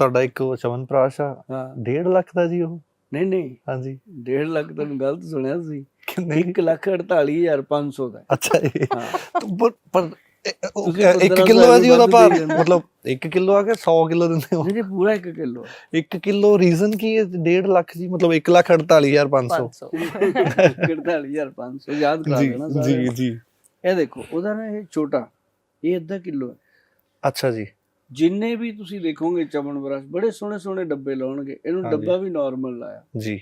ਤੁਹਾਡਾ ਇੱਕ ਉਹ ਚਮਨਪ੍ਰਾਸ਼ ਆ ਹਾਂ। 1.5 ਲੱਖ ਦਾ ਜੀ ਉਹ? ਨਹੀਂ ਨਹੀਂ। ਹਾਂਜੀ। 1.5 ਲੱਖ ਤੁਹਾਨੂੰ ਗਲਤ ਸੁਣਿਆ ਸੀ। ਕਿੰਨੇ? 1 ਲੱਖ 48500 ਦਾ। ਅੱਛਾ ਜੀ। ਹਾਂ। ਪਰ ਪਰ ਉਹ ਤੁਸੀਂ 1 ਪੰਦਰਾਂ ਕਿਲੋ ਆ ਜੀ ਉਹਦਾ ਭਾਰ। ਮਤਲਬ 1 ਕਿਲੋ ਆ ਕੇ 100 ਕਿਲੋ ਦਿੰਦੇ ਹੋ? ਨਹੀਂ ਜੀ ਪੂਰਾ 1 ਕਿਲੋ। 1 ਕਿਲੋ ਰੀਜ਼ਨ ਕੀ ਹੈ? 1.5 ਲੱਖ ਜੀ ਮਤਲਬ 1 ਲੱਖ 48500 48500 ਯਾਦ ਕਰਾ ਦੇਣਾ ਜੀ। ਇਹ ਦੇਖੋ ਉਹਦਾ ਨਾ ਇਹ ਛੋਟਾ ਇਹ ਅੱਧਾ ਕਿਲੋ ਹੈ। ਅੱਛਾ ਜੀ। ਜਿੰਨੇ ਵੀ ਤੁਸੀਂ ਦੇਖੋਗੇ ਚਮਨ ਬਰਸ਼ ਬੜੇ ਸੋਹਣੇ ਸੋਹਣੇ ਡੱਬੇ ਲਾਉਣਗੇ। ਇਹਨੂੰ। ਡੱਬਾ ਵੀ ਨਾਰਮਲ ਲਾਇਆ ਜੀ।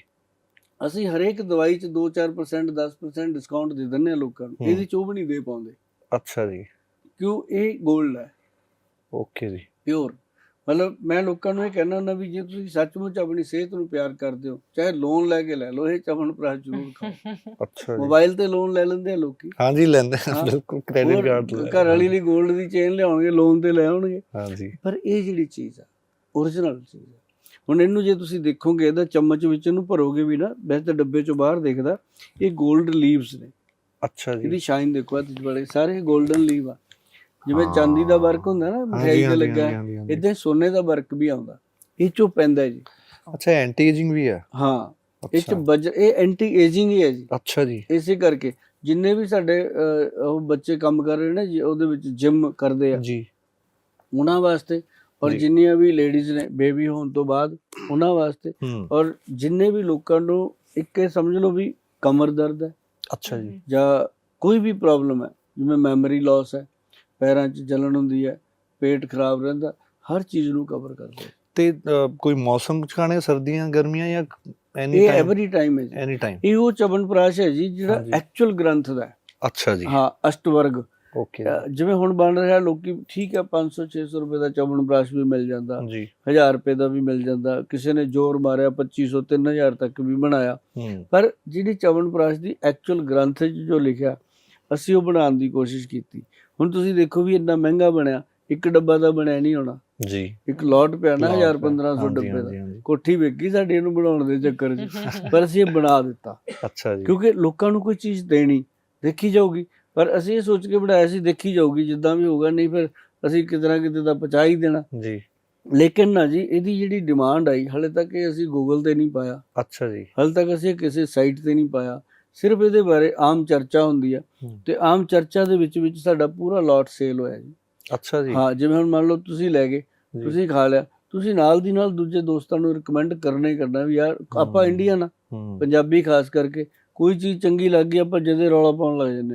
ਅਸੀਂ ਹਰੇਕ ਦਵਾਈ 'ਚ 2-4% 10% ਡਿਸਕਾਊਂਟ ਦੇ ਦਿੰਦੇ ਆ ਲੋਕਾਂ ਨੂੰ। ਇਹਦੀ ਚੋਂ ਵੀ ਨਹੀਂ ਦੇ ਪਾਉਂਦੇ। ਅੱਛਾ ਜੀ। ਕਿਉਂ? ਇਹ 골ਡ ਹੈ ਓਕੇ ਜੀ। ਪਿਓਰ ਮਤਲਬ ਮੈਂ ਲੋਕਾਂ ਨੂੰ ਇਹ ਕਹਿਣਾ ਹੁੰਦਾ ਵੀ ਜੇ ਤੁਸੀਂ ਸੱਚਮੁੱਚ ਆਪਣੀ ਸਿਹਤ ਨੂੰ ਪਿਆਰ ਕਰਦੇ ਹੋ ਚਾਹੇ ਲੋਨ ਲੈ ਕੇ ਲੈ ਲਓ ਇਹ ਚਵਨ ਪ੍ਰਾਸ਼ ਜ਼ਰੂਰ ਖਾਓ। ਅੱਛਾ ਮੋਬਾਈਲ ਤੇ ਲੋਨ ਲੈ ਲੈਂਦੇ ਆ ਲੋਕੀ। ਹਾਂਜੀ ਲੈਂਦੇ ਆ ਬਿਲਕੁਲ ਕ੍ਰੈਡਿਟ ਕਾਰਡ ਲੈ ਘਰ ਵਾਲੀ ਲਈ 골ਡ ਦੀ ਚੇਨ ਲਿਆਉਣਗੇ ਲੋਨ ਤੇ ਲੈ ਆਉਣਗੇ। ਹਾਂਜੀ। ਪਰ ਇਹ ਜਿਹੜੀ ਚੀਜ਼ ਆ origignal ਚੀਜ਼ ਆ। ਹੁਣ ਇਹਨੂੰ ਜੇ ਤੁਸੀਂ ਦੇਖੋਗੇ ਇਹਦਾ ਚਮਚ ਵਿੱਚ ਇਹਨੂੰ ਭਰੋਗੇ ਵੀ ਨਾ ਵੈਸੇ ਤਾਂ ਡੱਬੇ ਚੋਂ ਬਾਹਰ ਦੇਖਦਾ ਇਹ 골ਡ ਲੀਵਸ ਨੇ। ਅੱਛਾ ਜੀ। ਇਹਦੀ ਸ਼ਾਈਨ ਦੇਖੋ ਅੱਜ ਬੜੇ ਸਾਰੇ 골ਡਨ ਲੀਵ ਆ। ਜਿਵੇਂ। ਚਾਂਦੀ ਦਾ ਵਰਕ ਹੁੰਦਾ ਨਾ ਮਠਿਆਈ ਹਾਂਜੀ, ਤੇ ਲੱਗਾ। ਇਦਾਂ ਸੋਨੇ ਦਾ ਵਰਕ ਵੀ ਆਉਂਦਾ। ਇਹ ਚੋਂ ਪੈਂਦਾ ਜੀ। ਅੱਛਾ ਐਂਟੀ ਏਜਿੰਗ ਵੀ ਹੈ? ਹਾਂ ਇਹ ਚ ਬਜ ਇਹ ਐਂਟੀ ਏਜਿੰਗ ਹੀ ਹੈ ਜੀ। ਅੱਛਾ ਜੀ। ਇਸੇ ਕਰਕੇ ਜਿੰਨੇ ਵੀ ਸਾਡੇ ਉਹ ਬੱਚੇ ਕੰਮ ਕਰ ਰਹੇ ਨੇ ਜੀ ਉਹਦੇ ਵਿੱਚ ਜਿਮ ਕਰਦੇ ਆ। ਜੀ। ਉਹਨਾਂ ਵਾਸਤੇ ਔਰ। ਜਿੰਨੀਆਂ ਵੀ ਲੇਡੀਜ਼ ਨੇ ਬੇਬੀ ਹੋਣ ਤੋਂ ਬਾਅਦ ਉਹਨਾਂ ਵਾਸਤੇ। ਔਰ ਜਿੰਨੇ ਵੀ ਲੋਕਾਂ ਨੂੰ ਇੱਕ ਇਹ ਸਮਝ ਲਓ ਵੀ ਕਮਰ ਦਰਦ ਹੈ। ਅੱਛਾ ਜੀ। ਜਾਂ ਕੋਈ ਵੀ ਪ੍ਰੋਬਲਮ ਹੈ ਜਿਵੇਂ ਮੈਮਰੀ ਲਾਸ ਹੈ ਪੈਰਾਂ 'ਚ ਜਲਨ ਹੁੰਦੀ ਹੈ ਪੇਟ ਖਰਾਬ ਰਹਿੰਦਾ ਹਰ ਚੀਜ਼ ਨੂੰ ਕਵਰ ਕਰਦੇ। ਤੇ ਕੋਈ ਮੌਸਮ ਖਾਣੇ ਸਰਦੀਆਂ ਗਰਮੀਆਂ ਜਾਂ ਐਨੀ ਇਹ ਟਾਈਮ ਐਵਰੀ ਟਾਈਮ ਹੈ ਜੀ। ਐਨੀ ਟਾਈਮ ਇਹ ਉਹ ਚਵਨਪ੍ਰਾਸ਼ ਹੈ ਜੀ ਜਿਹੜਾ। ਐਕਚੁਅਲ ਗ੍ਰੰਥ ਦਾ ਹੈ। ਅੱਛਾ ਜੀ। ਹਾਂ ਅਸ਼ਟਵਰਗ। ਓਕੇ ਜਿਵੇਂ ਹੁਣ ਬਣ ਰਿਹਾ ਲੋਕੀ ਠੀਕ ਹੈ 500 600 ਰੁਪਏ ਦਾ ਚਵਨਪ੍ਰਾਸ਼ ਵੀ ਮਿਲ ਜਾਂਦਾ ਜੀ 1000 ਰੁਪਏ ਦਾ ਵੀ ਮਿਲ ਜਾਂਦਾ ਕਿਸੇ ਨੇ ਜ਼ੋਰ ਮਾਰਿਆ 2500 3000 ਤੱਕ ਵੀ ਬਣਾਇਆ। ਪਰ ਜਿਹੜੀ ਚਵਨਪ੍ਰਾਸ਼ ਦੀ ਐਕਚੁਅਲ ਗ੍ਰੰਥ 'ਚ ਜੋ ਲਿਖਿਆ ਅਸੀਂ ਉਹ ਬਣਾਉਣ ਦੀ ਕੋਸ਼ਿਸ਼ ਕੀਤੀ। ਹੁਣ ਤੁਸੀਂ ਦੇਖੋ ਵੀ ਇੰਨਾ ਮਹਿੰਗਾ ਬਣਿਆ ਇੱਕ ਡੱਬਾ ਤਾਂ ਬਣਿਆ ਨਹੀਂ ਹੋਣਾ। ਜੀ। ਇੱਕ ਲੋਟ ਪਿਆ ਨਾ ਲਾਹੌਰ 1000 ਪਿਆ। 1500 ਹਾਂਜੀ, ਡੱਬੇ ਦਾ। ਕੋਠੀ ਵੇਖੀ ਸਾਡੀ ਇਹਨੂੰ ਬਣਾਉਣ ਦੇ ਚੱਕਰ 'ਚ? ਪਰ ਅਸੀਂ ਇਹ ਬਣਾ ਦਿੱਤਾ। ਅੱਛਾ ਜੀ। ਕਿਉਂਕਿ ਲੋਕਾਂ ਨੂੰ ਕੋਈ ਚੀਜ਼ ਦੇਣੀ ਦੇਖੀ ਜਾਊਗੀ। ਪਰ ਅਸੀਂ ਇਹ ਸੋਚ ਕੇ ਬਣਾਇਆ ਸੀ ਦੇਖੀ ਜਾਊਗੀ ਜਿੱਦਾਂ ਵੀ ਹੋਊਗਾ ਨਹੀਂ ਫਿਰ ਅਸੀਂ ਕਿਤੇ ਨਾ ਕਿਤੇ ਤਾਂ ਪਹੁੰਚਾ ਹੀ ਦੇਣਾ। ਜੀ। ਲੇਕਿਨ ਨਾ ਜੀ ਇਹਦੀ ਜਿਹੜੀ ਡਿਮਾਂਡ ਆਈ ਹਲੇ ਤੱਕ ਇਹ ਅਸੀਂ ਗੂਗਲ ਤੇ ਨਹੀਂ ਪਾਇਆ। ਅੱਛਾ ਜੀ। ਹਲੇ ਤੱਕ ਅਸੀਂ ਕਿਸੇ ਸਾਈਟ ਤੇ ਨਹੀਂ ਪਾਇਆ। ਸਿਰਫ ਇਹਦੇ ਬਾਰੇ ਆਮ ਚਰਚਾ ਹੁੰਦੀ ਆ। ਤੇ ਆਮ ਚਰਚਾ ਦੇ ਵਿੱਚ ਵਿੱਚ ਸਾਡਾ ਪੂਰਾ ਲੋਟ ਸੇਲ ਹੋਇਆ ਜੀ ਅੱਛਾ ਜੀ ਹਾਂ ਜਿਵੇਂ ਹੁਣ ਮੰਨ ਲਓ ਤੁਸੀਂ ਲੈ ਗਏ। ਤੁਸੀਂ ਖਾ ਲਿਆ ਤੁਸੀਂ ਨਾਲ ਦੀ ਨਾਲ ਦੂਜੇ ਦੋਸਤਾਂ ਨੂੰ ਰਿਕਮੈਂਡ ਕਰਨਾ ਹੀ ਕਰਨਾ ਵੀ ਯਾਰ ਆਪਾਂ। ਇੰਡੀਅਨ ਆ ਪੰਜਾਬੀ ਖਾਸ ਕਰਕੇ ਕੋਈ ਚੀਜ਼ ਚੰਗੀ ਲੱਗ ਗਈ ਆਪਾਂ ਜਦੇ ਰੌਲਾ ਪਾਉਣ ਲੱਗ ਜਾਂਦੇ।